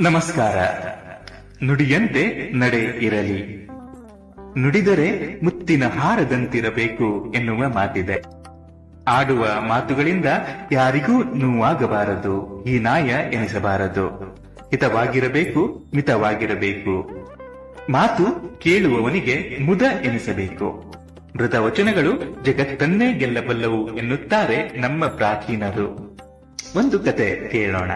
ನಮಸ್ಕಾರ. ನುಡಿಯಂತೆ ನಡೆ ಇರಲಿ. ನುಡಿದರೆ ಮುತ್ತಿನ ಹಾರದಂತಿರಬೇಕು ಎನ್ನುವ ಮಾತಿದೆ. ಆಡುವ ಮಾತುಗಳಿಂದ ಯಾರಿಗೂ ನೋವಾಗಬಾರದು, ಹೀನಾಯ ಎನಿಸಬಾರದು. ಹಿತವಾಗಿರಬೇಕು, ಮಿತವಾಗಿರಬೇಕು. ಮಾತು ಕೇಳುವವನಿಗೆ ಮುದ ಎನಿಸಬೇಕು. ಮೃತ ವಚನಗಳು ಜಗತ್ತನ್ನೇ ಗೆಲ್ಲಬಲ್ಲವು ಎನ್ನುತ್ತಾರೆ ನಮ್ಮ ಪ್ರಾಚೀನರು. ಒಂದು ಕತೆ ಕೇಳೋಣ.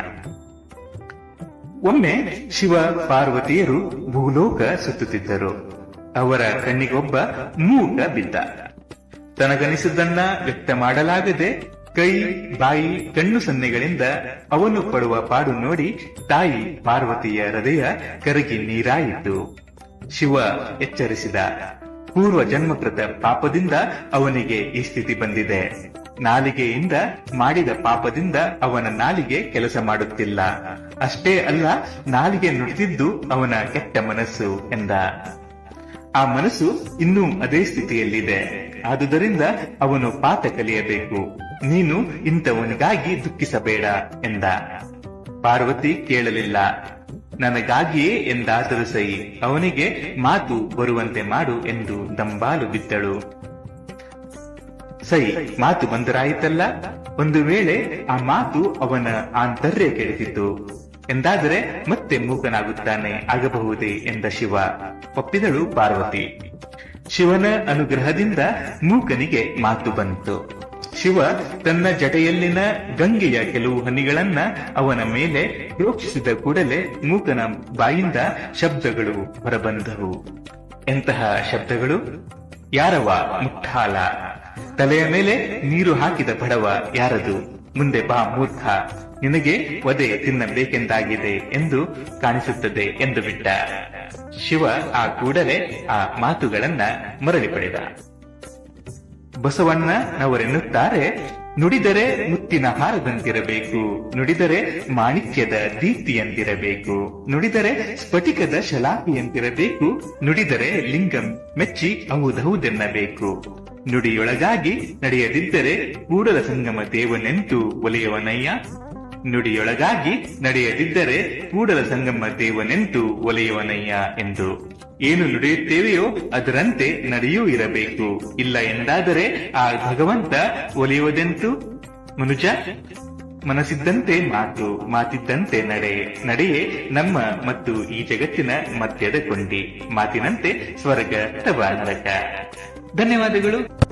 ಒಮ್ಮೆ ಶಿವ ಪಾರ್ವತಿಯರು ಭೂಲೋಕ ಸುತ್ತುತ್ತಿದ್ದರು. ಅವರ ಕಣ್ಣಿಗೊಬ್ಬ ಮೂಕ ಬಿದ್ದ. ತನಗನಿಸಿದ್ದನ್ನ ವ್ಯಕ್ತ ಮಾಡಲಾಗದೆ ಕೈ, ಬಾಯಿ, ಕಣ್ಣು ಸನ್ನೆಗಳಿಂದ ಅವನು ಪಡುವ ಪಾಡು ನೋಡಿ ತಾಯಿ ಪಾರ್ವತಿಯ ಹೃದಯ ಕರಗಿ ನೀರಾಯಿತು. ಶಿವ ಎಚ್ಚರಿಸಿದ. ಪೂರ್ವ ಜನ್ಮಕೃತ ಪಾಪದಿಂದ ಅವನಿಗೆ ಈ ಸ್ಥಿತಿ ಬಂದಿದೆ. ನಾಲಿಗೆಯಿಂದ ಮಾಡಿದ ಪಾಪದಿಂದ ಅವನ ನಾಲಿಗೆ ಕೆಲಸ ಮಾಡುತ್ತಿಲ್ಲ. ಅಷ್ಟೇ ಅಲ್ಲ, ನಾಲಿಗೆ ನುಡಿದಿದ್ದು ಅವನ ಕೆಟ್ಟ ಮನಸ್ಸು ಎಂದ. ಆ ಮನಸ್ಸು ಇನ್ನೂ ಅದೇ ಸ್ಥಿತಿಯಲ್ಲಿದೆ. ಆದುದರಿಂದ ಅವನು ಪಾಠ ಕಲಿಯಬೇಕು. ನೀನು ಇಂಥವನಿಗಾಗಿ ದುಃಖಿಸಬೇಡ ಎಂದ. ಪಾರ್ವತಿ ಕೇಳಲಿಲ್ಲ. ನನಗಾಗಿಯೇ ಎಂದಾದರೂ ಸೈ ಅವನಿಗೆ ಮಾತು ಬರುವಂತೆ ಮಾಡು ಎಂದು ದಂಬಾಲು ಬಿದ್ದಳು. ಸೈ ಮಾತು ಬಂದರಾಯಿತಲ್ಲ? ಒಂದು ವೇಳೆ ಆ ಮಾತು ಅವನ ಆಂತರ್ಯ ಕೆಡಿಸಿತು ಎಂದಾದರೆ ಮತ್ತೆ ಮೂಕನಾಗುತ್ತಾನೆ ಆಗಬಹುದೇ ಎಂದ ಶಿವ. ಒಪ್ಪಿದಳು ಪಾರ್ವತಿ. ಶಿವನ ಅನುಗ್ರಹದಿಂದ ಮೂಕನಿಗೆ ಮಾತು ಬಂತು. ಶಿವ ತನ್ನ ಜಟೆಯಲ್ಲಿನ ಗಂಗೆಯ ಕೆಲವು ಹನಿಗಳನ್ನ ಅವನ ಮೇಲೆ ಯೋಚಿಸಿದ ಕೂಡಲೇ ಮೂಕನ ಬಾಯಿಂದ ಶಬ್ದಗಳು ಹೊರಬಂದವು. ಎಂತಹ ಶಬ್ದಗಳು? ಯಾರವ ಮುಟ್ಟಾಲ? ತಲೆಯ ಮೇಲೆ ನೀರು ಹಾಕಿದ ಬಡವ ಯಾರದು? ಮುಂದೆ ಬಾ ಮೂರ್ಖ. ನಿನಗೆ ಒದೆ ತಿನ್ನಬೇಕೆಂದಾಗಿದೆ ಎಂದು ಕಾಣಿಸುತ್ತದೆ ಎಂದು ಬಿಟ್ಟ. ಶಿವ ಆ ಕೂಡಲೇ ಆ ಮಾತುಗಳನ್ನ ಮರಳಿ ಪಡೆದ. ಬಸವಣ್ಣನವರೆನ್ನುತ್ತಾರೆ ನುಡಿದರೆ ಮುತ್ತಿನ ಹಾರದಂತಿರಬೇಕು, ನುಡಿದರೆ ಮಾಣಿಕ್ಯದ ದೀಪ್ತಿಯಂತಿರಬೇಕು, ನುಡಿದರೆ ಸ್ಫಟಿಕದ ಶಲಾಪಿಯಂತಿರಬೇಕು, ನುಡಿದರೆ ಲಿಂಗಂ ಮೆಚ್ಚಿ ಹೌದೌದೆನ್ನಬೇಕು ನುಡಿಯೊಳಗಾಗಿ ನಡೆಯದಿದ್ದರೆ ಕೂಡಲ ಸಂಗಮ ದೇವನೆಂತು ಒಲೆಯವನಯ್ಯ. ನುಡಿಯೊಳಗಾಗಿ ನಡೆಯದಿದ್ದರೆ ಕೂಡಲ ಸಂಗಮ ದೇವನೆಂತು ಒಲೆಯವನಯ್ಯ ಎಂದು. ಏನು ನುಡಿಯುತ್ತೇವೆಯೋ ಅದರಂತೆ ನಡೆಯೂ ಇರಬೇಕು. ಇಲ್ಲ ಎಂದಾದರೆ ಆ ಭಗವಂತ ಒಲಿಯುವುದೆಂತು? ಮನುಜ, ಮನಸ್ಸಿದ್ದಂತೆ ಮಾತು, ಮಾತಿದ್ದಂತೆ ನಡೆ, ನಡೆಯೇ ನಮ್ಮ ಮತ್ತು ಈ ಜಗತ್ತಿನ ಮಧ್ಯದ ಕೊಂಡಿ ಮಾತಿನಂತೆ ಸ್ವರ್ಗ ಅಥವಾ ನರಕ ಧನ್ಯವಾದಗಳು.